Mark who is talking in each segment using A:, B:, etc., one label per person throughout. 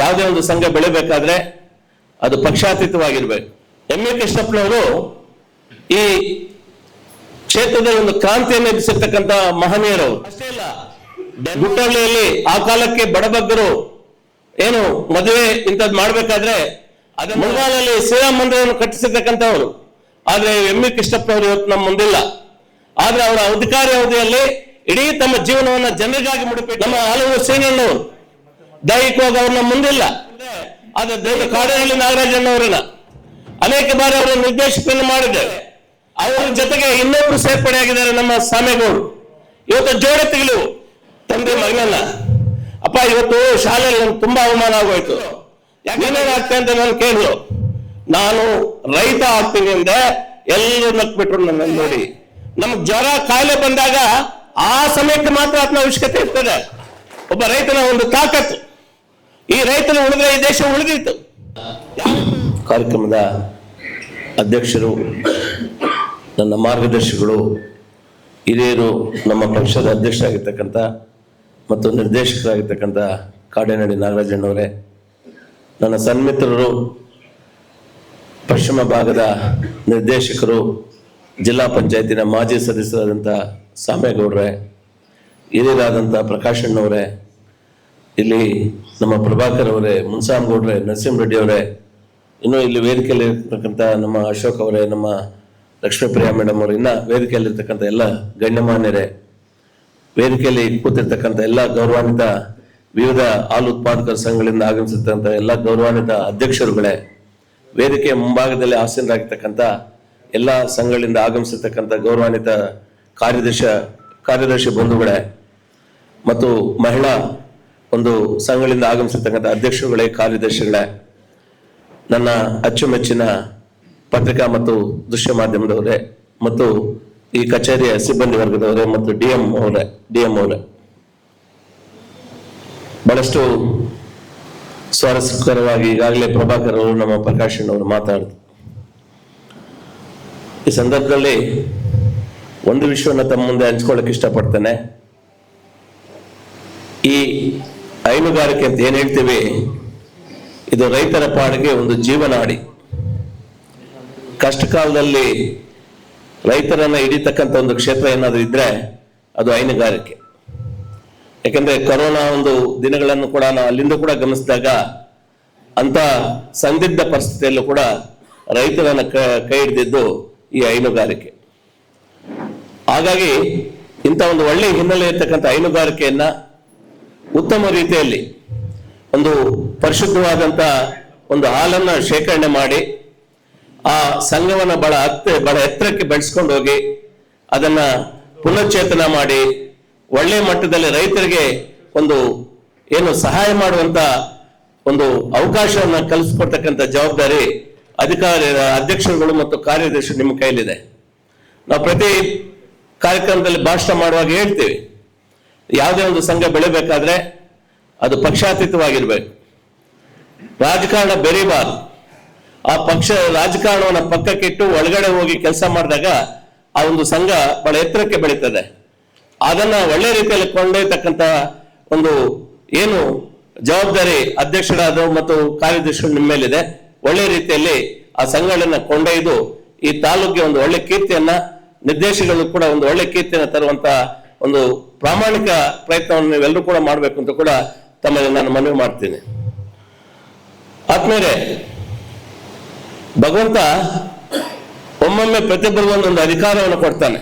A: ಯಾವುದೇ ಒಂದು ಸಂಘ ಬೆಳಿಬೇಕಾದ್ರೆ ಅದು ಪಕ್ಷಾತೀತವಾಗಿರ್ಬೇಕು. ಎಂ ಎ ಕೃಷ್ಣಪ್ಪನವರು ಈ ಕ್ಷೇತ್ರದ ಒಂದು ಕ್ರಾಂತಿಯನ್ನು ಎಬ್ಬಿಸಿರ್ತಕ್ಕಂಥ ಮಹನೀಯರು. ಅಷ್ಟೇ ಇಲ್ಲ ಗುಟ್ಟಳ್ಳಿಯಲ್ಲಿ ಆ ಕಾಲಕ್ಕೆ ಬಡಬಗ್ಗರು ಏನು ಮದುವೆ ಇಂಥದ್ದು ಮಾಡ್ಬೇಕಾದ್ರೆ ಅದೇ ಮುಂಗಾಲಲ್ಲಿ ಸೇವಾ ಮಂದಿರವನ್ನು ಕಟ್ಟಿಸಿರ್ತಕ್ಕಂಥವ್ರು. ಆದ್ರೆ ಎಂ ಎ ಕೃಷ್ಣಪ್ಪನವರು ಇವತ್ತು ನಮ್ಮ ಮುಂದಿಲ್ಲ. ಆದ್ರೆ ಅವರ ಅಧಿಕಾರಿ ಅವಧಿಯಲ್ಲಿ ಇಡೀ ತಮ್ಮ ಜೀವನವನ್ನ ಜನರಿಗಾಗಿ ಮುಡಿಪಿ ನಮ್ಮ ಹಲವು ಶ್ರೀನಣ್ಣವರು ದೈಹಿಕವಾಗಿ ಅವ್ರನ್ನ ಮುಂದಿಲ್ಲ. ಆದ್ರೆ ಕಾಡಿನಲ್ಲಿ ನಾಗರಾಜನ್ ಅವರನ್ನ ಅನೇಕ ಬಾರಿ ಅವರ ನಿರ್ದೇಶನ ಮಾಡಿದ್ದೇವೆ ಅವರ ಜೊತೆಗೆ ಇನ್ನೊಬ್ರು ಸೇರ್ಪಡೆಯಾಗಿದ್ದಾರೆ ನಮ್ಮ ಸಾಮೇಗೌಡರು ಇವತ್ತು ಜೋಡೆ ತೆಗಿಲು ತಂದೆ ಮಗನನ್ನ. ಅಪ್ಪ, ಇವತ್ತು ಶಾಲೆಯಲ್ಲಿ ನನ್ಗೆ ತುಂಬಾ ಅವಮಾನ ಆಗೋಯ್ತು. ಯಾಕೇನೇನು ಆಗ್ತದೆ ಅಂತ ನಾನು ಕೇಳಿದ್ರು. ನಾನು ರೈತ ಆಗ್ತೀನಿ ಅಂದ್ರೆ ಎಲ್ಲರೂ ನಕ್ಬಿಟ್ರು ನನ್ನ ನೋಡಿ. ನಮ್ಗೆ ಜ್ವರ ಕಾಯಿಲೆ ಬಂದಾಗ ಆ ಸಮಯಕ್ಕೆ ಮಾತ್ರ ಅದನ್ನ ಅವಶ್ಯಕತೆ ಇರ್ತದೆ. ಒಬ್ಬ ರೈತನ ಒಂದು ತಾಕತ್ತು. ಈ ರೈತನ ಉಳಿದ್ರೆ ಈ ದೇಶ ಉಳಿದಿತ್ತು ಕಾರ್ಯಕ್ರಮದ ಅಧ್ಯಕ್ಷರು, ನನ್ನ ಮಾರ್ಗದರ್ಶಿಗಳು, ಹಿರಿಯರು, ನಮ್ಮ ಪಕ್ಷದ ಅಧ್ಯಕ್ಷರಾಗಿರ್ತಕ್ಕಂಥ ಮತ್ತು ನಿರ್ದೇಶಕರಾಗಿರ್ತಕ್ಕಂಥ ಕಾಡೇನಹಳ್ಳಿ ನಾಗರಾಜಣ್ಣವರೇ, ನನ್ನ ಸನ್ಮಿತ್ರರು, ಪಶ್ಚಿಮ ಭಾಗದ ನಿರ್ದೇಶಕರು, ಜಿಲ್ಲಾ ಪಂಚಾಯತಿನ ಮಾಜಿ ಸದಸ್ಯರಾದಂಥ ಸಾಮೇಗೌಡ್ರೆ, ಹಿರಿಯರಾದಂಥ ಪ್ರಕಾಶಣ್ಣವರೇ ಇಲ್ಲಿ ನಮ್ಮ ಪ್ರಭಾಕರ್ ಅವರೇ ಮುನ್ಸಾಮ್ಗೌಡ್ರೆ ನರಸಿಂಹರೆಡ್ಡಿ ಅವರೇ, ಇನ್ನು ಇಲ್ಲಿ ವೇದಿಕೆಯಲ್ಲಿ ಇರ್ತಕ್ಕಂಥ ನಮ್ಮ ಅಶೋಕ್ ಅವರೇ, ನಮ್ಮ ಲಕ್ಷ್ಮೀಪ್ರಿಯಾ ಮೇಡಮ್ ಅವರು, ಇನ್ನ ವೇದಿಕೆಯಲ್ಲಿ ಇರ್ತಕ್ಕಂಥ ಎಲ್ಲ ಗಣ್ಯಮಾನ್ಯರೇ, ವೇದಿಕೆಯಲ್ಲಿ ಕೂತಿರ್ತಕ್ಕಂಥ ಎಲ್ಲ ಗೌರವಾನ್ವಿತ, ವಿವಿಧ ಹಾಲು ಉತ್ಪಾದಕರ ಸಂಘಗಳಿಂದ ಆಗಮಿಸಿರ್ತಕ್ಕಂಥ ಎಲ್ಲ ಗೌರವಾನ್ವಿತ ಅಧ್ಯಕ್ಷರುಗಳೇ, ವೇದಿಕೆ ಮುಂಭಾಗದಲ್ಲಿ ಆಸೀನರಾಗಿರ್ತಕ್ಕಂಥ ಎಲ್ಲ ಸಂಘಗಳಿಂದ ಆಗಮಿಸಿರ್ತಕ್ಕಂಥ ಗೌರವಾನ್ವಿತ ಕಾರ್ಯದರ್ಶ, ಕಾರ್ಯದರ್ಶಿ ಬಂಧುಗಳೇ, ಮತ್ತು ಮಹಿಳಾ ಒಂದು ಸಂಘಗಳಿಂದ ಆಗಮಿಸಿರ್ತಕ್ಕಂಥ ಅಧ್ಯಕ್ಷರುಗಳೇ, ಕಾರ್ಯದರ್ಶಿಗಳೇ, ನನ್ನ ಅಚ್ಚುಮೆಚ್ಚಿನ ಪತ್ರಿಕಾ ಮತ್ತು ದೃಶ್ಯ ಮಾಧ್ಯಮದವರೇ ಮತ್ತು ಈ ಕಚೇರಿಯ ಸಿಬ್ಬಂದಿ ವರ್ಗದವರೇ ಮತ್ತು ಡಿ ಎಂ ಅವರೇ, ಡಿ ಎಂ ಅವರೇ. ಬಹಳಷ್ಟು ಸ್ವಾರಸ್ಯಕರವಾಗಿ ಈಗಾಗಲೇ ಪ್ರಭಾಕರ್ ಅವರು ನಮ್ಮ ಪ್ರಕಾಶನ್ ಅವರು ಮಾತಾಡಿದ್ರು. ಈ ಸಂದರ್ಭದಲ್ಲಿ ಒಂದು ವಿಷಯವನ್ನು ತಮ್ಮ ಮುಂದೆ ಹಂಚ್ಕೊಳ್ಳಕ್ಕೆ ಇಷ್ಟಪಡ್ತೇನೆ ಈ ಹೈನುಗಾರಿಕೆ ಅಂತ ಏನ್ ಹೇಳ್ತೀವಿ? ಇದು ರೈತರ ಪಾಡಿಗೆ ಒಂದು ಜೀವನಾಡಿ ಕಷ್ಟ ಕಾಲದಲ್ಲಿ ರೈತರನ್ನ ಹಿಡಿತಕ್ಕಂಥ ಒಂದು ಕ್ಷೇತ್ರ ಏನಾದರೂ ಇದ್ರೆ ಅದು ಹೈನುಗಾರಿಕೆ. ಯಾಕಂದ್ರೆ ಕೊರೋನಾ ಒಂದು ದಿನಗಳನ್ನು ಕೂಡ ನಾವು ಅಲ್ಲಿಂದ ಕೂಡ ಗಮನಿಸಿದಾಗ ಅಂತ ಸಂದಿಗ್ಧ ಪರಿಸ್ಥಿತಿಯಲ್ಲೂ ಕೂಡ ರೈತರನ್ನ ಕ- ಕೈ ಹಿಡಿದಿದ್ದು ಈ ಹೈನುಗಾರಿಕೆ. ಹಾಗಾಗಿ ಇಂಥ ಒಂದು ಒಳ್ಳೆ ಹಿನ್ನೆಲೆ ಇರ್ತಕ್ಕಂಥ ಹೈನುಗಾರಿಕೆಯನ್ನ ಉತ್ತಮ ರೀತಿಯಲ್ಲಿ ಒಂದು ಪರಿಶುದ್ಧವಾದಂತ ಒಂದು ಹಾಲನ್ನ ಶೇಖರಣೆ ಮಾಡಿ, ಆ ಸಂಘವನ್ನು ಬಹಳ ಹತ್ತ, ಬಹಳ ಎತ್ತರಕ್ಕೆ ಬೆಳೆಸ್ಕೊಂಡು ಹೋಗಿ, ಅದನ್ನ ಪುನಶ್ಚೇತನ ಮಾಡಿ, ಒಳ್ಳೆ ಮಟ್ಟದಲ್ಲಿ ರೈತರಿಗೆ ಒಂದು ಏನು ಸಹಾಯ ಮಾಡುವಂತ ಒಂದು ಅವಕಾಶವನ್ನ ಕಲ್ಪಿಸ್ಕೊಡ್ತಕ್ಕಂಥ ಜವಾಬ್ದಾರಿ ಅಧಿಕಾರಿ ಅಧ್ಯಕ್ಷರುಗಳು ಮತ್ತು ಕಾರ್ಯದರ್ಶಿ ನಿಮ್ಮ ಕೈಲಿದೆ ನಾವು ಪ್ರತಿ ಕಾರ್ಯಕ್ರಮದಲ್ಲಿ ಭಾಷಣ ಮಾಡುವಾಗ ಹೇಳ್ತೀವಿ ಯಾವುದೇ ಒಂದು ಸಂಘ ಬೆಳಿಬೇಕಾದ್ರೆ ಅದು ಪಕ್ಷಾತೀತವಾಗಿರ್ಬೇಕು. ರಾಜಕಾರಣ ಬೆರಿಬಾರ್ದು. ಆ ಪಕ್ಷ, ರಾಜಕಾರಣವನ್ನು ಪಕ್ಕಕ್ಕಿಟ್ಟು ಒಳಗಡೆ ಹೋಗಿ ಕೆಲಸ ಮಾಡಿದಾಗ ಆ ಒಂದು ಸಂಘ ಬಹಳ ಎತ್ತರಕ್ಕೆ ಬೆಳೀತದೆ. ಅದನ್ನ ಒಳ್ಳೆ ರೀತಿಯಲ್ಲಿ ಕೊಂಡೊಯ್ತಕ್ಕಂತ ಒಂದು ಏನು ಜವಾಬ್ದಾರಿ ಅಧ್ಯಕ್ಷರಾದ ಮತ್ತು ಕಾರ್ಯದರ್ಶಿ ನಿಮ್ಮ ಮೇಲಿದೆ. ಒಳ್ಳೆ ರೀತಿಯಲ್ಲಿ ಆ ಸಂಘಗಳನ್ನ ಕೊಂಡೊಯ್ದು ಈ ತಾಲೂಕಿಗೆ ಒಂದು ಒಳ್ಳೆ ಕೀರ್ತಿಯನ್ನ ನಿರ್ದೇಶಕಗಳು ಕೂಡ ಒಂದು ಒಳ್ಳೆ ಕೀರ್ತಿಯನ್ನ ತರುವಂತ ಒಂದು ಪ್ರಾಮಾಣಿಕ ಪ್ರಯತ್ನವನ್ನು ನೀವೆಲ್ಲರೂ ಕೂಡ ಮಾಡಬೇಕು ಅಂತ ಕೂಡ ತಮ್ಮಲ್ಲಿ ನಾನು ಮನವಿ ಮಾಡ್ತೀನಿ. ಆದ್ಮೇಲೆ ಭಗವಂತ ಒಮ್ಮೊಮ್ಮೆ ಪ್ರತಿಯೊಬ್ಬರಿಗೂ ಒಂದೊಂದು ಅಧಿಕಾರವನ್ನು ಕೊಡ್ತಾನೆ.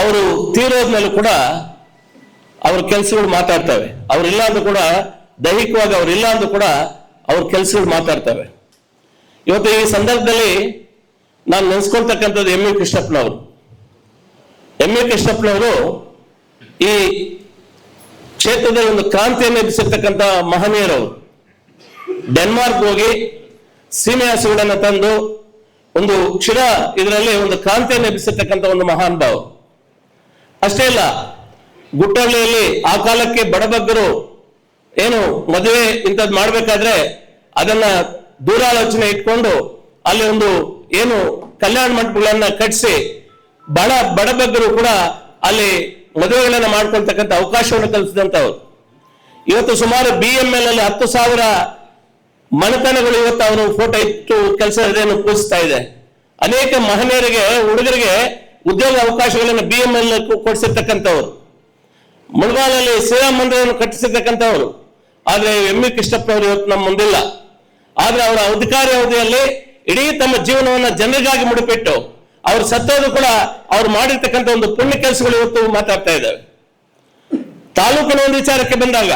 A: ಅವರು ತೀರೋದ್ಮೇಲೆ ಕೂಡ ಅವ್ರ ಕೆಲಸಗಳು ಮಾತಾಡ್ತವೆ. ಅವ್ರಿಲ್ಲ ಅಂದ್ರೂ ಕೂಡ ದೈಹಿಕವಾಗಿ ಅವ್ರಿಲ್ಲ ಅಂದ್ರೂ ಕೂಡ ಅವ್ರ ಕೆಲಸಗಳು ಮಾತಾಡ್ತವೆ. ಇವತ್ತು ಈ ಸಂದರ್ಭದಲ್ಲಿ ನಾನು ನೆನೆಸ್ಕೊಳ್ತಕ್ಕಂಥದ್ದು ಎಂ ಎ ಕೃಷ್ಣಪ್ಪನವರು. ಎಂ ಎ ಕೃಷ್ಣಪ್ಪನವರು ಈ ಕ್ಷೇತ್ರದಲ್ಲಿ ಒಂದು ಕ್ರಾಂತಿಯನ್ನು ಎಬ್ಬಿಸಿರ್ತಕ್ಕಂಥ ಮಹನೀಯರವರು. ಡೆನ್ಮಾರ್ಕ್ ಹೋಗಿ ಸೀಮೆ ಹಸುಗಳನ್ನು ತಂದು ಒಂದು ಕ್ಷೀರ ಇದರಲ್ಲಿ ಒಂದು ಕ್ರಾಂತಿಯನ್ನು ಎಬ್ಬಿಸಿರ್ತಕ್ಕಂಥ ಒಂದು ಮಹಾನ್ ಭಾವ. ಅಷ್ಟೇ ಇಲ್ಲ ಗುಟ್ಟಳ್ಳಿಯಲ್ಲಿ ಆ ಕಾಲಕ್ಕೆ ಬಡಬಗ್ಗರು ಏನು ಮದುವೆ ಇಂಥದ್ದು ಮಾಡಬೇಕಾದ್ರೆ ಅದನ್ನ ದೂರಾಲೋಚನೆ ಇಟ್ಕೊಂಡು ಅಲ್ಲಿ ಒಂದು ಏನು ಕಲ್ಯಾಣ ಮಂಟಪಗಳನ್ನ ಕಟ್ಟಿಸಿ ಬಡ ಬಡಬಗ್ಗರು ಕೂಡ ಅಲ್ಲಿ ಮದುವೆಗಳನ್ನ ಮಾಡ್ಕೊಳ್ತಕ್ಕಂಥ ಅವಕಾಶವನ್ನು ಕಲ್ಪಿಸಿದಂಥವ್ರು. ಇವತ್ತು ಸುಮಾರು ಬಿ ಎಂ ಎಲ್ ಅಲ್ಲಿ ಹತ್ತು ಸಾವಿರ ಮನೆತನಗಳು ಇವತ್ತು ಅವನು ಫೋಟೋ ಇಟ್ಟು ಕೆಲಸ ಪೂಜಿಸ್ತಾ ಇದೆ. ಅನೇಕ ಮಹನೀಯರಿಗೆ ಹುಡುಗರಿಗೆ ಉದ್ಯೋಗ ಅವಕಾಶಗಳನ್ನು ಬಿ ಎಂ ಎಲ್ ಕೊಡಿಸಿರ್ತಕ್ಕಂಥವ್ರು. ಮುಳುಗಾಲಲ್ಲಿ ಸೇವಾ ಮಂದಿರವನ್ನು ಕಟ್ಟಿಸಿರ್ತಕ್ಕಂಥವ್ರು. ಆದ್ರೆ ಎಂ ಇ ಕೃಷ್ಣಪ್ಪನವರು ಇವತ್ತು ನಮ್ಮ ಮುಂದಿಲ್ಲ. ಆದ್ರೆ ಅವರ ಅಧಿಕಾರಿ ಅವಧಿಯಲ್ಲಿ ಇಡೀ ತಮ್ಮ ಜೀವನವನ್ನು ಜನರಿಗಾಗಿ ಮುಡಿಪಿಟ್ಟು ಅವ್ರು ಸತ್ತೋದು ಕೂಡ ಅವ್ರು ಮಾಡಿರ್ತಕ್ಕಂಥ ಒಂದು ಪುಣ್ಯ ಕೆಲಸಗಳು ಇವತ್ತು ಮಾತಾಡ್ತಾ ಇದ್ದಾವೆ ತಾಲೂಕಿನ ಒಂದು ವಿಚಾರಕ್ಕೆ ಬಂದಾಗ,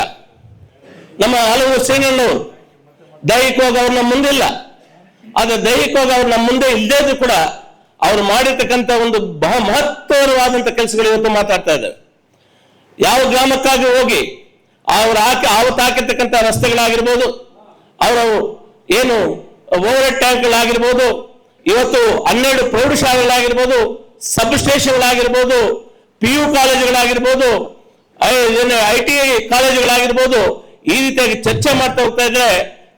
A: ನಮ್ಮ ಹಲವು ಶ್ರೀನಣ್ಣವರು ದೈಹಿಕವಾಗಿ ಅವ್ರು ನಮ್ಮ ಮುಂದಿಲ್ಲ. ಆದ್ರೆ ದೈಹಿಕವಾಗಿ ಅವ್ರು ನಮ್ಮ ಮುಂದೆ ಇಲ್ಲದೇ ಕೂಡ ಅವ್ರು ಮಾಡಿರ್ತಕ್ಕಂಥ ಒಂದು ಬಹ ಮಹತ್ತರವಾದಂತ ಕೆಲಸಗಳು ಇವತ್ತು ಮಾತಾಡ್ತಾ ಇದ್ದಾವೆ ಯಾವ ಗ್ರಾಮಕ್ಕಾಗಿ ಹೋಗಿ ಅವ್ರು ಹಾಕಿ ಅವತ್ತು ಹಾಕಿರ್ತಕ್ಕಂಥ ರಸ್ತೆಗಳಾಗಿರ್ಬೋದು, ಅವರು ಏನು ಓವರ್ ಟ್ಯಾಂಕ್ಗಳಾಗಿರ್ಬೋದು ಇವತ್ತು ಹನ್ನೆರಡು ಪ್ರೌಢಶಾಲೆಗಳಾಗಿರ್ಬೋದು ಸಬ್ ಸ್ಟೇಷನ್ಗಳಾಗಿರ್ಬೋದು ಪಿ ಯು ಕಾಲೇಜುಗಳಾಗಿರ್ಬೋದು ಐ ಟಿ ಐ ಕಾಲೇಜುಗಳಾಗಿರ್ಬೋದು, ಈ ರೀತಿಯಾಗಿ ಚರ್ಚೆ ಮಾಡ್ತಾ ಹೋಗ್ತಾ ಇದ್ರೆ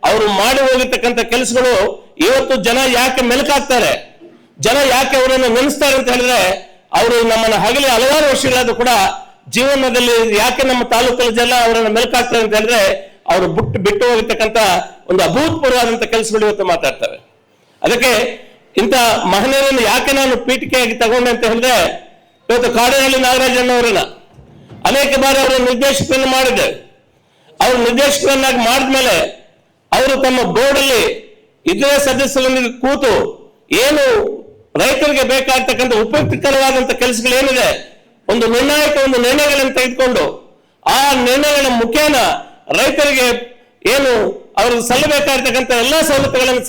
A: ಅವರು ಮಾಡಿ ಹೋಗಿರ್ತಕ್ಕಂಥ ಕೆಲಸಗಳು ಇವತ್ತು ಜನ ಯಾಕೆ ಮೆಲುಕಾಗ್ತಾರೆ? ಜನ ಯಾಕೆ ಅವರನ್ನು ನೆನೆಸ್ತಾರೆ ಅಂತ ಹೇಳಿದ್ರೆ, ಅವರು ನಮ್ಮನ್ನ ಹಗಲಿ ಹಲವಾರು ವರ್ಷಗಳಾದ್ರೂ ಕೂಡ ಜೀವನದಲ್ಲಿ ಯಾಕೆ ನಮ್ಮ ತಾಲೂಕಲ್ಲಿ ಜನ ಅವರನ್ನು ಮೆಲುಕಾಗ್ತಾರೆ ಅಂತ ಹೇಳಿದ್ರೆ, ಅವರು ಬಿಟ್ಟು ಬಿಟ್ಟು ಹೋಗಿರ್ತಕ್ಕಂಥ ಒಂದು ಅಭೂತಪೂರ್ವವಾದಂತ ಕೆಲಸಗಳು ಇವತ್ತು ಮಾತಾಡ್ತವೆ. ಅದಕ್ಕೆ ಇಂಥ ಮಹನೀಯರನ್ನು ಯಾಕೆ ನಾನು ಪೀಠಿಕೆಯಾಗಿ ತಗೊಂಡೆ ಅಂತ ಹೇಳಿದ್ರೆ, ಇವತ್ತು ಕಾಡಿನಲ್ಲಿ ನಾಗರಾಜಣ್ಣವರನ್ನ ಅನೇಕ ಬಾರಿ ಅವರು ನಿರ್ದೇಶಕರನ್ನು ಮಾಡಿದೆ. ಅವರು ನಿರ್ದೇಶಕರನ್ನಾಗಿ ಮಾಡಿದ್ಮೇಲೆ ಅವರು ತಮ್ಮ ಬೋರ್ಡ್ ಅಲ್ಲಿ ಇತರೆ ಸದಸ್ಯರೊಂದಿಗೆ ಕೂತು ಏನು ರೈತರಿಗೆ ಬೇಕಾಗ್ತಕ್ಕಂಥ ಉಪಯುಕ್ತಕರವಾದಂಥ ಕೆಲಸಗಳು ಏನಿದೆ ಒಂದು ನಿರ್ಣಾಯಕ ಒಂದು ನಿರ್ಣಯಗಳನ್ನು ತೆಗೆದುಕೊಂಡು ಆ ನಿರ್ಣಯಗಳ ಮುಖೇನ ರೈತರಿಗೆ ಏನು ಅವ್ರಿಗೆ ಸಲ್ಲಬೇಕಾಗಿರ್ತಕ್ಕಂಥ ಎಲ್ಲಾ ಸವಲತ್ತುಗಳನ್ನು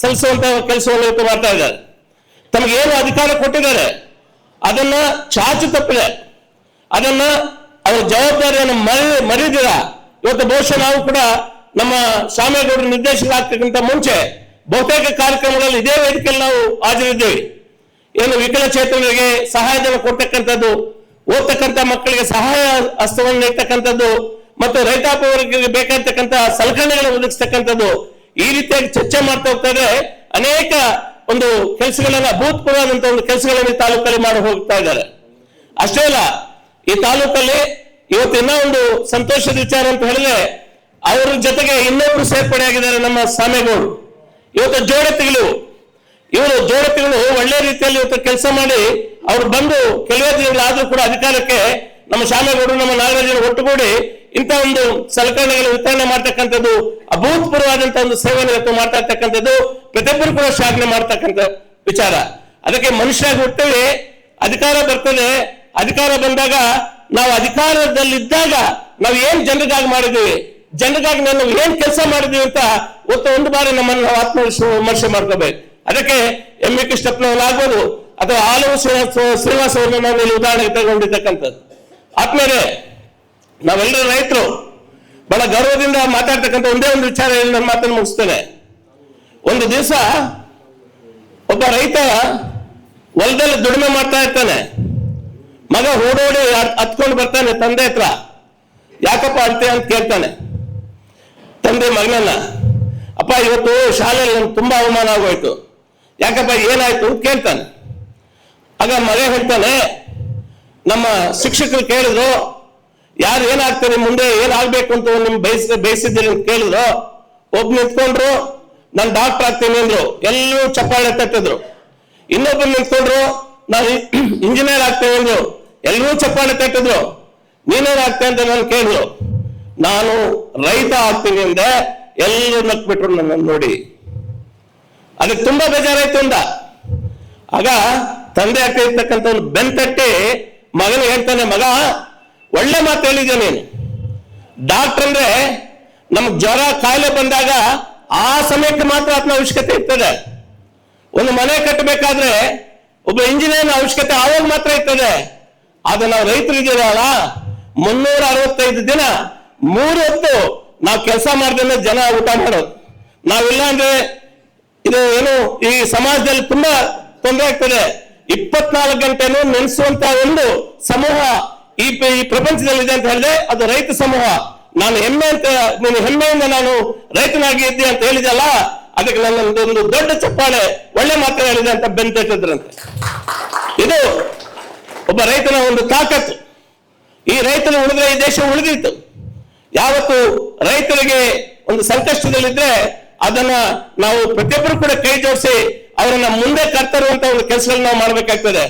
A: ಸಲ್ಲಿಸುವಂತ ಕೆಲಸವನ್ನು ಮಾಡ್ತಾ ಇದ್ದಾರೆ. ತಮಗೆ ಏನು ಅಧಿಕಾರ ಕೊಟ್ಟಿದ್ದಾರೆ, ಅದನ್ನ ಚಾಚು ತಪ್ಪಿದೆ. ಅದನ್ನ ಅವರ ಜವಾಬ್ದಾರಿಯನ್ನು ಮರಿ ಮರಿದಿರ. ಇವತ್ತು ಬಹುಶಃ ನಾವು ಕೂಡ ನಮ್ಮ ಶಾಮೇಗೌಡರು ನಿರ್ದೇಶಕರಾಗ್ತಕ್ಕಂಥ ಮುಂಚೆ ಬಹುತೇಕ ಕಾರ್ಯಕ್ರಮಗಳಲ್ಲಿ ಇದೇ ವೇದಿಕೆಯಲ್ಲಿ ನಾವು ಹಾಜರಿದ್ದೇವೆ. ಏನು ವಿಕಲಚೇತನರಿಗೆ ಸಹಾಯಧನ ಕೊಡ್ತಕ್ಕಂಥದ್ದು, ಓದ್ತಕ್ಕಂಥ ಮಕ್ಕಳಿಗೆ ಸಹಾಯ ಹಸ್ತವನ್ನು ನೀಡ್ತಕ್ಕಂಥದ್ದು, ಮತ್ತು ರೈತಾಪಿ ವರ್ಗಕ್ಕೆ ಬೇಕಾಗಿರ್ತಕ್ಕಂಥ ಸಲಕರಣೆಗಳನ್ನು ಒದಗಿಸ್ತಕ್ಕಂಥದ್ದು ಈ ರೀತಿಯಾಗಿ ಚರ್ಚೆ ಮಾಡ್ತಾ ಹೋಗ್ತಾ ಇದ್ರೆ ಅನೇಕ ಒಂದು ಕೆಲಸಗಳನ್ನ ಅಭೂತಪೂರ್ವವಾದಂತಹ ಒಂದು ಕೆಲಸಗಳನ್ನು ತಾಲೂಕಲ್ಲಿ ಮಾಡಿ ಹೋಗ್ತಾ ಇದ್ದಾರೆ. ಅಷ್ಟೇ ಅಲ್ಲ, ಈ ತಾಲೂಕಲ್ಲಿ ಇವತ್ತು ಇನ್ನೂ ಒಂದು ಸಂತೋಷದ ವಿಚಾರ ಅಂತ ಹೇಳಿದ್ರೆ ಅವರ ಜೊತೆಗೆ ಇನ್ನೊಬ್ರು ಸೇರ್ಪಡೆಯಾಗಿದ್ದಾರೆ ನಮ್ಮ ಸಾಮೇಗೌಡರು ಇವತ್ತು ಜೋಡತಿಗಳು ಇವರು ಜೋಡತಿಗಳು ಒಳ್ಳೆ ರೀತಿಯಲ್ಲಿ ಇವತ್ತು ಕೆಲಸ ಮಾಡಿ ಅವ್ರು ಬಂದು ಕೆಲವೇ ದಿನಗಳಾದ್ರೂ ಕೂಡ ಅಧಿಕಾರಕ್ಕೆ ನಮ್ಮ ಶಾಮೇಗೌಡರು ನಮ್ಮ ನಾಗರಾಜರು ಒಟ್ಟುಗೂಡಿ ಇಂಥ ಒಂದು ಸಲಕರಣೆಗಳ ವಿತರಣೆ ಮಾಡ್ತಕ್ಕಂಥದ್ದು ಅಭೂತಪೂರ್ವವಾದಂತಹ ಒಂದು ಸೇವೆಯನ್ನು ಇವತ್ತು ಮಾಡ್ತಾ ಇರ್ತಕ್ಕಂಥದ್ದು, ಪ್ರತಿಯೊಬ್ಬರು ಕೂಡ ಶ್ಲಾಘನೆ ಮಾಡ್ತಕ್ಕಂಥ ವಿಚಾರ. ಅದಕ್ಕೆ ಮನುಷ್ಯ ಹುಟ್ಟೇವೆ ಅಧಿಕಾರ ಬರ್ತದೆ. ಅಧಿಕಾರ ಬಂದಾಗ ನಾವು ಅಧಿಕಾರದಲ್ಲಿದ್ದಾಗ ನಾವು ಏನ್ ಜನರಿಗಾಗಿ ಮಾಡಿದ್ದೀವಿ? ಜನರಿಗಾಗಿ ನಾನು ಏನ್ ಕೆಲಸ ಮಾಡಿದೀವಿ ಅಂತ ಒತ್ತು ಒಂದು ಬಾರಿ ನಮ್ಮನ್ನು ನಾವು ಆತ್ಮ ವಿಮರ್ಶೆ ಮಾಡ್ಕೋಬೇಕು. ಅದಕ್ಕೆ ಎಂ ಎ ಕೃಷ್ಣಪ್ಪನವರಾಗ್ಬೋದು ಅಥವಾ ಆಲವು ಶ್ರೀನಿವಾಸ ಶ್ರೀನಿವಾಸ ಅವರನ್ನು ನಾವು ಇಲ್ಲಿ ಉದಾಹರಣೆಗೆ ತಗೊಂಡಿರ್ತಕ್ಕಂಥದ್ದು ಆತ್ಮೇಲೆ ನಾವೆಲ್ಲರೂ ರೈತರು. ಬಹಳ ಗೌರವದಿಂದ ಮಾತಾಡ್ತಕ್ಕಂಥ ಒಂದೇ ಒಂದು ವಿಚಾರ ಹೇಳಿ ನನ್ನ ಮಾತನ್ನು ಮುಗಿಸ್ತೇನೆ. ಒಂದು ದಿವಸ ಒಬ್ಬ ರೈತ ಹೊಲದಲ್ಲಿ ದುಡಿಮೆ ಮಾಡ್ತಾ ಇರ್ತಾನೆ. ಮಗ ಓಡೋಡಿ ಹತ್- ಹತ್ಕೊಂಡು ಬರ್ತಾನೆ ತಂದೆ ಹತ್ರ. ಯಾಕಪ್ಪ ಅಂತೆ ಅಂತ ಕೇಳ್ತಾನೆ. ತಂದೆ ಮಗನನ್ನ, ಅಪ್ಪ, ಇವತ್ತು ಶಾಲೆಯಲ್ಲಿ ನನ್ಗೆ ತುಂಬಾ ಅವಮಾನ ಆಗೋಯ್ತು. ಯಾಕಪ್ಪ, ಏನಾಯ್ತು? ಕೇಳ್ತಾನೆ. ಆಗ ಮಗ ಹೇಳ್ತಾನೆ, ನಮ್ಮ ಶಿಕ್ಷಕರು ಕೇಳಿದ್ರು ಯಾರು ಏನಾಗ್ತಾರೆ, ಮುಂದೆ ಏನಾಗ್ಬೇಕು ಅಂತ ನಿಮ್ ಬಯಸ ಬಯಸಿದ್ದೀರಿ ಅಂತ ಕೇಳಿದ್ರು ಒಬ್ಬ ನಿಂತ್ಕೊಂಡ್ರು, ನಾನು ಡಾಕ್ಟರ್ ಆಗ್ತೀನಿ ಅಂದ್ರು ಎಲ್ಲರೂ ಚಪ್ಪಾಳೆ ತಟ್ಟಿದ್ರು. ಇನ್ನೊಬ್ರು ನಿಂತ್ಕೊಂಡ್ರು, ನಾನು ಇಂಜಿನಿಯರ್ ಆಗ್ತೇನೆ ಅಂದ್ರು, ಎಲ್ಲರೂ ಚಪ್ಪಾಳೆ ತಟ್ಟಿದ್ರು. ನೀನೇನ್ ಆಗ್ತೇ ಅಂತ ನಾನು ಕೇಳಿದ್ರು. ನಾನು ರೈತ ಆಗ್ತೀನಿ ಅಂದ್ರೆ ಎಲ್ಲರೂ ನಕ್ಬಿಟ್ರು ನನ್ನನ್ನು ನೋಡಿ. ಅದಕ್ಕೆ ತುಂಬಾ ಬೇಜಾರಾಯ್ತು ಅಂದ. ಆಗ ತಂದೆ ಆಗ್ತಾ ಇರ್ತಕ್ಕಂಥ ಬೆನ್ ತಟ್ಟಿ ಮಗನಿಗೆ ಹೇಳ್ತಾನೆ, ಮಗ ಒಳ್ಳೆ ಮಾತು ಹೇಳಿದ್ದೆ ನೀನು. ಡಾಕ್ಟರ್ ಅಂದ್ರೆ ನಮ್ಗೆ ಜ್ವರ ಕಾಯಿಲೆ ಬಂದಾಗ ಆ ಸಮಯಕ್ಕೆ ಮಾತ್ರ ಅದನ್ನ ಅವಶ್ಯಕತೆ ಇರ್ತದೆ. ಒಂದು ಮನೆ ಕಟ್ಟಬೇಕಾದ್ರೆ ಒಬ್ಬ ಇಂಜಿನಿಯರ್ ಅವಶ್ಯಕತೆ ಆವಾಗ ಮಾತ್ರ ಇರ್ತದೆ. ಆದ್ರೆ ನಾವು ರೈತರಿದ್ದೀರಲ್ಲ ಮುನ್ನೂರ ಅರವತ್ತೈದು ದಿನ ಮೂರು ಹೊತ್ತು ನಾವು ಕೆಲಸ ಮಾಡ್ದೇನೆ ಜನ ಊಟ ಮಾಡೋದು. ನಾವಿಲ್ಲ ಅಂದ್ರೆ ಇದು ಏನು, ಈ ಸಮಾಜದಲ್ಲಿ ತುಂಬಾ ತೊಂದರೆ ಆಗ್ತದೆ. ಇಪ್ಪತ್ನಾಲ್ಕು ಗಂಟೆನೂ ನೆನೆಸುವಂತ ಒಂದು ಸಮೂಹ ಈ ಪ್ರಪಂಚದಲ್ಲಿ ಇದೆ ಅಂತ ಹೇಳಿದೆ ಅದು ರೈತ ಸಮೂಹ. ನಾನು ಹೆಮ್ಮೆ ಅಂತ ನೀನು ಹೆಮ್ಮೆಯಿಂದ ನಾನು ರೈತನಾಗಿ ಇದ್ದೆ ಅಂತ ಹೇಳಿದಲ್ಲ ಅದಕ್ಕೆ ನನ್ನೊಂದು ದೊಡ್ಡ ಚಪ್ಪಾಳೆ, ಒಳ್ಳೆ ಮಾತು ಹೇಳಿದೆ ಅಂತ ಬೆಂತಿಟ್ಟಿದ್ರಂತೆ ಇದು ಒಬ್ಬ ರೈತನ ಒಂದು ತಾಕತ್ತು. ಈ ರೈತನ ಉಳಿದ್ರೆ ಈ ದೇಶ ಉಳಿದಿತ್ತು. ಯಾವತ್ತು ರೈತರಿಗೆ ಒಂದು ಸಂಕಷ್ಟದಲ್ಲಿದ್ರೆ ಅದನ್ನ ನಾವು ಪ್ರತಿಯೊಬ್ಬರು ಕೂಡ ಕೈ ಜೋಡಿಸಿ ಅವರನ್ನ ಮುಂದೆ ಕರ್ತರುವಂತ ಒಂದು ಕೆಲಸಗಳನ್ನ ನಾವು ಮಾಡಬೇಕಾಗ್ತದೆ.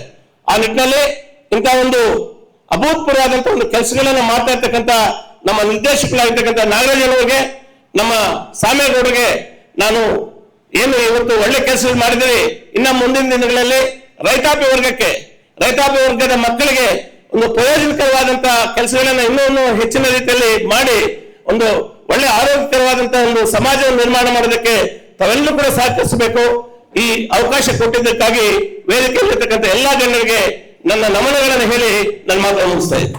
A: ಆ ನಿಟ್ಟಿನಲ್ಲಿ ಇಂಥ ಒಂದು ಅಭೂತಪೂರ್ವವಾದಂತ ಒಂದು ಕೆಲಸಗಳನ್ನ ಮಾಡ್ತಾ ಇರ್ತಕ್ಕಂಥ ನಮ್ಮ ನಿರ್ದೇಶಕರಾಗಿರ್ತಕ್ಕಂಥ ನಾಗರಾಜನವರಿಗೆ, ನಮ್ಮ ಸಾಮೇಗೌಡರಿಗೆ ನಾನು ಏನು ಇವತ್ತು ಒಳ್ಳೆ ಕೆಲಸ ಮಾಡಿದಿರಿ ಇನ್ನ ಮುಂದಿನ ದಿನಗಳಲ್ಲಿ ರೈತಾಪಿ ವರ್ಗಕ್ಕೆ, ರೈತಾಪಿ ವರ್ಗದ ಮಕ್ಕಳಿಗೆ ಒಂದು ಪ್ರಯೋಜನಕರವಾದಂತ ಕೆಲಸಗಳನ್ನ ಇನ್ನೂ ಹೆಚ್ಚಿನ ರೀತಿಯಲ್ಲಿ ಮಾಡಿ ಒಂದು ಒಳ್ಳೆ ಆರೋಗ್ಯಕರವಾದಂತಹ ಒಂದು ಸಮಾಜವನ್ನು ನಿರ್ಮಾಣ ಮಾಡೋದಕ್ಕೆ ತಾವೆಲ್ಲರೂ ಕೂಡ ಸಹಕರಿಸಬೇಕು. ಈ ಅವಕಾಶ ಕೊಟ್ಟಿದ್ದಕ್ಕಾಗಿ ವೇದಿಕೆಯಲ್ಲಿರ್ತಕ್ಕಂಥ ಎಲ್ಲಾ ಜನರಿಗೆ ನನ್ನ ನಮನಗಳನ್ನು ಹೇಳಿ ನನ್ನ ಮಾತನ್ನು ಮುಗಿಸ್ತಾ ಇದ್ದೀನಿ.